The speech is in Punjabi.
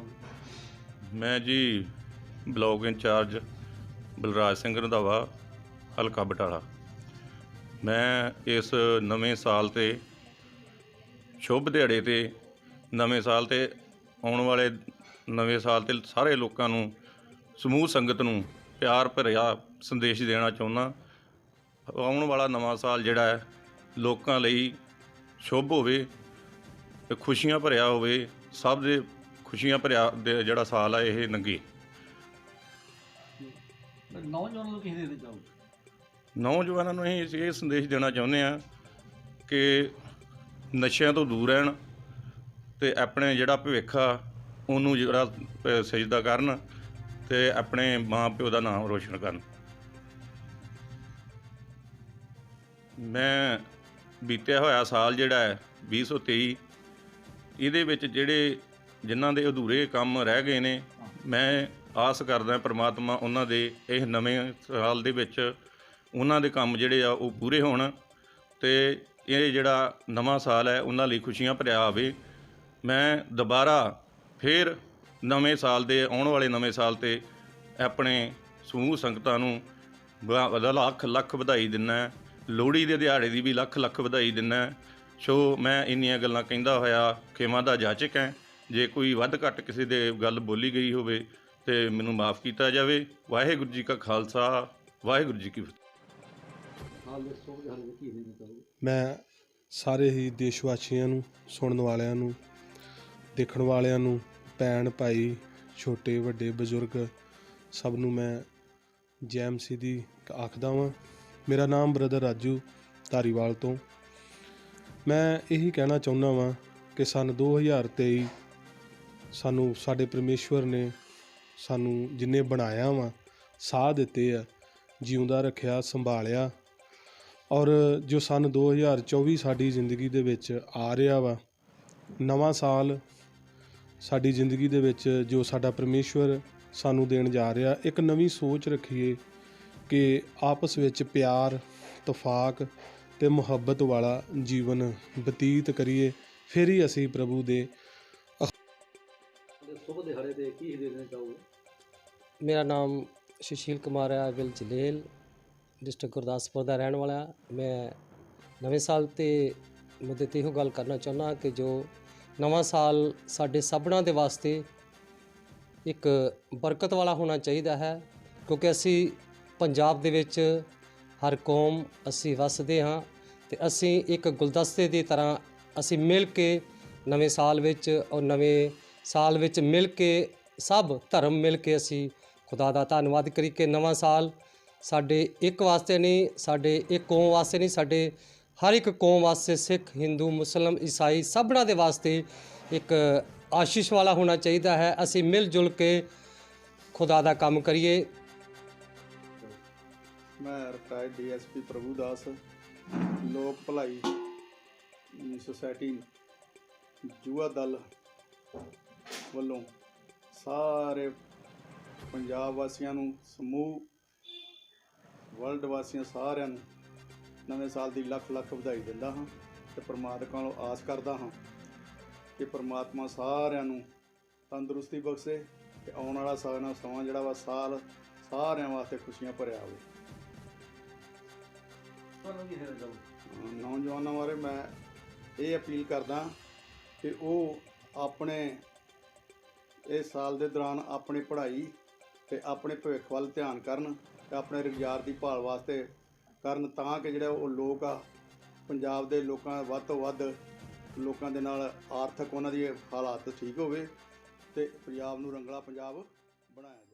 ਦੇਣਾ ਮੈਂ ਜੀ ਬਲਾਕ ਇੰਚਾਰਜ ਬਲਰਾਜ ਸਿੰਘ ਰੰਧਾਵਾ, ਹਲਕਾ ਬਟਾਲਾ। ਮੈਂ ਇਸ ਨਵੇਂ ਸਾਲ ਤੇ, ਸ਼ੁਭ ਦਿਹਾੜੇ ਤੇ, ਨਵੇਂ ਸਾਲ ਤੇ, ਆਉਣ ਵਾਲੇ ਨਵੇਂ ਸਾਲ ਤੇ ਸਾਰੇ ਲੋਕਾਂ ਨੂੰ, ਸਮੂਹ ਸੰਗਤ ਨੂੰ ਪਿਆਰ ਭਰਿਆ ਸੰਦੇਸ਼ ਦੇਣਾ ਚਾਹੁੰਦਾ। ਆਉਣ ਵਾਲਾ ਨਵਾਂ ਸਾਲ ਜਿਹੜਾ ਹੈ, ਲੋਕਾਂ ਲਈ ਸ਼ੁਭ ਹੋਵੇ, ਖੁਸ਼ੀਆਂ ਭਰਿਆ ਹੋਵੇ, ਸਭ ਦੇ ਖੁਸ਼ੀਆਂ ਭਰਿਆ ਦੇ ਜਿਹੜਾ ਸਾਲ ਆ ਇਹ ਲੰਘੇ ਨੌਜਵਾਨਾਂ ਨੂੰ ਕੀ ਦੇਣਾ ਚਾਹੋਗੇ ਨੌਜਵਾਨਾਂ ਨੂੰ ਅਸੀਂ ਇਹ ਸੰਦੇਸ਼ ਦੇਣਾ ਚਾਹੁੰਦੇ ਆ ਕਿ ਨਸ਼ਿਆਂ ਤੋਂ ਦੂਰ ਰਹਿਣ ਤੇ ਆਪਣੇ ਜਿਹੜਾ ਭਵਿੱਖ ਆ ਉਹਨੂੰ ਜਿਹੜਾ ਅ, ਸਜਦਾ ਕਰਨ ਤੇ ਆਪਣੇ ਮਾਂ ਪਿਓ ਦਾ ਨਾਮ ਰੋਸ਼ਨ ਕਰਨ। ਮੈਂ ਬੀਤਿਆ ਹੋਇਆ ਸਾਲ ਜਿਹੜਾ ਹੈ 2023 ਇਹਦੇ ਵਿੱਚ ਜਿਹੜੇ ਜਿਨ੍ਹਾਂ ਦੇ ਅਧੂਰੇ ਕੰਮ ਰਹਿ ਗਏ ਨੇ, ਮੈਂ ਆਸ ਕਰਦਾ ਪ੍ਰਮਾਤਮਾ ਉਹਨਾਂ ਦੇ ਇਹ ਨਵੇਂ ਸਾਲ ਦੇ ਵਿੱਚ ਉਹਨਾਂ ਦੇ ਕੰਮ ਜਿਹੜੇ ਆ ਉਹ ਪੂਰੇ ਹੋਣ ਤੇ ਇਹ ਜਿਹੜਾ ਨਵਾਂ ਸਾਲ ਹੈ, ਉਹਨਾਂ ਲਈ ਖੁਸ਼ੀਆਂ ਭਰਿਆ ਹੋਵੇ ਮੈਂ ਦੁਬਾਰਾ ਫਿਰ ਨਵੇਂ ਸਾਲ ਦੇ, ਆਉਣ ਵਾਲੇ ਨਵੇਂ ਸਾਲ ਤੇ ਆਪਣੇ ਸਮੂਹ ਸੰਗਤਾਂ ਨੂੰ ਲੱਖ ਲੱਖ ਵਧਾਈ ਦਿੰਦਾ ਲੋਹੜੀ ਦੇ ਦਿਹਾੜੇ ਦੀ ਵੀ ਲੱਖ ਲੱਖ ਵਧਾਈ ਦਿੰਦਾ ਸੋ ਮੈਂ ਇੰਨੀਆਂ ਗੱਲਾਂ ਕਹਿੰਦਾ ਹੋਇਆ ਖੇਮਾ ਦਾ ਜਾਚਕ ਹੈ। ਜੇ ਕੋਈ ਵੱਧ ਘੱਟ ਕਿਸੇ ਦੇ ਗੱਲ ਬੋਲੀ ਗਈ ਹੋਵੇ ਤੇ ਮੈਨੂੰ ਮਾਫ ਕੀਤਾ ਜਾਵੇ। ਵਾਹਿਗੁਰੂ ਜੀ ਕਾ ਖਾਲਸਾ, ਵਾਹਿਗੁਰੂ ਜੀ ਕੀ ਫਤਿਹ। ਮੈਂ ਸਾਰੇ ਹੀ ਦੇਸ਼ ਵਾਸੀਆਂ ਨੂੰ, ਸੁਣਨ ਵਾਲਿਆਂ ਨੂੰ, ਦੇਖਣ ਵਾਲਿਆਂ ਨੂੰ, ਭੈਣ ਭਾਈ, ਛੋਟੇ, ਵੱਡੇ, ਬਜ਼ੁਰਗ, ਸਭ ਨੂੰ ਮੈਂ ਜੈਮਸੀ ਦੀ ਆਖਦਾ ਵਾਂ। ਮੇਰਾ ਨਾਮ ਬ੍ਰਦਰ ਰਾਜੂ ਧਾਰੀਵਾਲ ਤੋਂ। ਮੈਂ ਇਹੀ ਕਹਿਣਾ ਚਾਹੁੰਦਾ ਵਾਂ ਕਿ ਸਨ 2023 ਸਾਨੂੰ, ਸਾਡੇ ਪਰਮੇਸ਼ਵਰ ਨੇ ਸਾਨੂੰ ਜਿੰਨੇ ਬਣਾਇਆ ਵਾ, ਸਾਹ ਦਿੱਤੇ ਆ, ਜਿਉਂਦਾ ਰੱਖਿਆ, ਸੰਭਾਲਿਆ। ਔਰ ਜੋ ਸਨ 2024 ਸਾਡੀ ਜ਼ਿੰਦਗੀ ਦੇ ਵਿੱਚ ਆ ਰਿਹਾ ਵਾ, ਨਵਾਂ ਸਾਲ ਸਾਡੀ ਜ਼ਿੰਦਗੀ ਦੇ ਵਿੱਚ ਜੋ ਸਾਡਾ ਪਰਮੇਸ਼ਵਰ ਸਾਨੂੰ ਦੇਣ ਜਾ ਰਿਹਾ, ਇੱਕ ਨਵੀਂ ਸੋਚ ਰੱਖੀਏ ਕਿ ਆਪਸ ਵਿੱਚ ਪਿਆਰ, ਤਫਾਕ ਤੇ ਮੁਹੱਬਤ ਵਾਲਾ ਜੀਵਨ ਬਤੀਤ ਕਰੀਏ। ਫਿਰ ਹੀ ਅਸੀਂ ਪ੍ਰਭੂ ਦੇ ਦੇ ਸ਼ੁਭ ਦਿਹਾੜੇ ਤੇ ਕੀ ਦੇਣਾ ਚਾਹੋਗੇ? ਮੇਰਾ ਨਾਮ ਸੁਸ਼ੀਲ ਕੁਮਾਰ ਹੈ ਵਿਲ ਜਲੇਲ, ਡਿਸਟ੍ਰਿਕਟ ਗੁਰਦਾਸਪੁਰ ਦਾ ਰਹਿਣ ਵਾਲਾ ਮੈਂ ਨਵੇਂ ਸਾਲ ਤੇ ਮੁੱਦੇ ਤੇ ਇਹੋ ਗੱਲ ਕਰਨਾ ਚਾਹੁੰਦਾ ਕਿ ਜੋ ਨਵਾਂ ਸਾਲ ਸਾਡੇ ਸਭਨਾਂ ਦੇ ਵਾਸਤੇ ਇੱਕ ਬਰਕਤ ਵਾਲਾ ਹੋਣਾ ਚਾਹੀਦਾ ਹੈ, ਕਿਉਂਕਿ ਅਸੀਂ ਪੰਜਾਬ ਦੇ ਵਿੱਚ ਹਰ ਕੌਮ ਅਸੀਂ ਵਸਦੇ ਹਾਂ ਤੇ ਅਸੀਂ ਇੱਕ ਗੁਲਦਸਤੇ ਦੀ ਤਰ੍ਹਾਂ ਅਸੀਂ ਮਿਲ ਕੇ ਨਵੇਂ ਸਾਲ ਵਿੱਚ ਔਰ ਨਵੇਂ ਸਾਲ ਵਿੱਚ ਮਿਲ ਕੇ, ਸਭ ਧਰਮ ਮਿਲ ਕੇ ਅਸੀਂ ਖੁਦਾ ਦਾ ਧੰਨਵਾਦ ਕਰੀ ਕਿ ਨਵਾਂ ਸਾਲ ਸਾਡੇ ਇੱਕ ਵਾਸਤੇ ਨਹੀਂ, ਸਾਡੇ ਇੱਕ ਕੌਮ ਵਾਸਤੇ ਨਹੀਂ, ਸਾਡੇ ਹਰ ਇੱਕ ਕੌਮ ਵਾਸਤੇ ਸਿੱਖ, ਹਿੰਦੂ, ਮੁਸਲਮ, ਈਸਾਈ ਸਭਨਾਂ ਦੇ ਵਾਸਤੇ ਇੱਕ ਆਸ਼ੀਸ਼ ਵਾਲਾ ਹੋਣਾ ਚਾਹੀਦਾ ਹੈ। ਅਸੀਂ ਮਿਲ ਜੁਲ ਕੇ ਖੁਦਾ ਦਾ ਕੰਮ ਕਰੀਏ। ਮੈਂ ਰਿਟਾਇਰਡ ਡੀਐਸਪੀ ਪ੍ਰਭੂ ਦਾਸ, ਲੋਕ ਭਲਾਈ, ਸੁਸਾਇਟੀ, ਜੂਆ ਦਲ ਵੱਲੋਂ ਸਾਰੇ ਪੰਜਾਬ ਵਾਸੀਆਂ ਨੂੰ ਸਮੂਹ ਵਰਲਡ ਵਾਸੀਆਂ ਸਾਰਿਆਂ ਨੂੰ ਨਵੇਂ ਸਾਲ ਦੀ ਲੱਖ ਲੱਖ ਵਧਾਈ ਦਿੰਦਾ ਹਾਂ ਤੇ ਪ੍ਰਮਾਤਮਾ ਕੋਲੋਂ ਆਸ ਕਰਦਾ ਹਾਂ ਕਿ ਪ੍ਰਮਾਤਮਾ ਸਾਰਿਆਂ ਨੂੰ ਤੰਦਰੁਸਤੀ ਬਖਸ਼ੇ ਤੇ ਆਉਣ ਵਾਲਾ ਸਮਾਂ ਸਮਾਂ ਜਿਹੜਾ ਵਾ ਸਾਲ ਸਾਰਿਆਂ ਵਾਸਤੇ ਖੁਸ਼ੀਆਂ ਭਰਿਆ ਹੋਵੇ। ਤੁਹਾਨੂੰ ਕੀ ਨੌਜਵਾਨਾਂ ਬਾਰੇ ਮੈਂ ਇਹ ਅਪੀਲ ਕਰਦਾ ਕਿ ਉਹ ਆਪਣੇ ਇਸ ਸਾਲ ਦੇ ਦੌਰਾਨ ਆਪਣੀ ਪੜ੍ਹਾਈ ਤੇ ਆਪਣੇ ਭਵਿੱਖ ਵੱਲ ਧਿਆਨ ਕਰਨ ਤੇ ਆਪਣੇ ਰੁਜ਼ਗਾਰ ਦੀ ਭਾਲ ਵਾਸਤੇ ਕਰਨ ਤਾਂ ਕਿ ਜਿਹੜੇ ਉਹ ਲੋਕ ਆ, ਪੰਜਾਬ ਦੇ ਲੋਕਾਂ ਵੱਧ ਤੋਂ ਵੱਧ ਲੋਕਾਂ ਦੇ ਨਾਲ ਆਰਥਿਕ ਉਹਨਾਂ ਦੀ ਹਾਲਾਤ ਠੀਕ ਹੋਵੇ ਤੇ ਪੰਜਾਬ ਨੂੰ ਰੰਗਲਾ ਪੰਜਾਬ ਬਣਾਇਆ